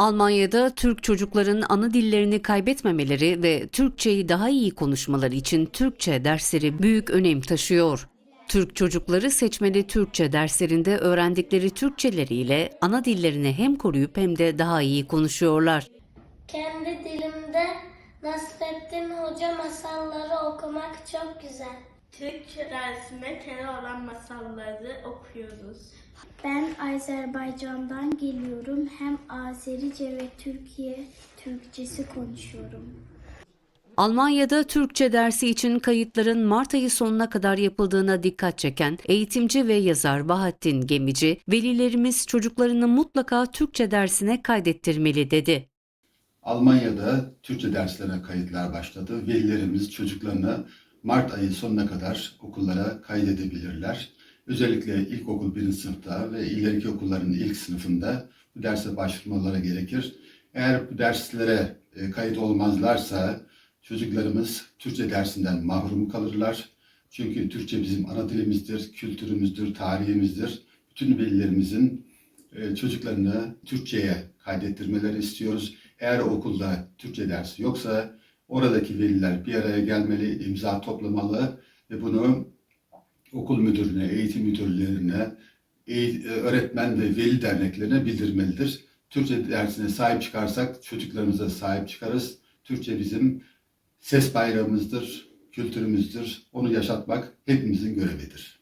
Almanya'da Türk çocukların ana dillerini kaybetmemeleri ve Türkçeyi daha iyi konuşmaları için Türkçe dersleri büyük önem taşıyor. Türk çocukları seçmeli Türkçe derslerinde öğrendikleri Türkçeleriyle ana dillerini hem koruyup hem de daha iyi konuşuyorlar. Kendi dilimde Nasrettin Hoca masalları okumak çok güzel. Türkçe dersinde Keloğlan masalları okuyoruz. Ben Azerbaycan'dan geliyorum. Hem Azerice ve Türkiye Türkçesi konuşuyorum. Almanya'da Türkçe dersi için kayıtların Mart ayı sonuna kadar yapıldığına dikkat çeken eğitimci ve yazar Bahattin Gemici, velilerimiz çocuklarını mutlaka Türkçe dersine kaydettirmeli dedi. Almanya'da Türkçe derslerine kayıtlar başladı. Velilerimiz çocuklarını Mart ayı sonuna kadar okullara kaydedebilirler. Özellikle ilkokul birinci sınıfta ve ileriki okulların ilk sınıfında bu derse başvurmaları gerekir. Eğer bu derslere e, kayıt olmazlarsa çocuklarımız Türkçe dersinden mahrum kalırlar. Çünkü Türkçe bizim ana dilimizdir, kültürümüzdür, tarihimizdir. Bütün velilerimizin e, çocuklarını Türkçe'ye kaydettirmeleri istiyoruz. Eğer okulda Türkçe dersi yoksa oradaki veliler bir araya gelmeli, imza toplamalı ve bunu okul müdürüne, eğitim müdürlerine, eğ- öğretmen ve veli derneklerine bildirmelidir. Türkçe dersine sahip çıkarsak çocuklarımıza sahip çıkarız. Türkçe bizim ses bayrağımızdır, kültürümüzdür. Onu yaşatmak hepimizin görevidir.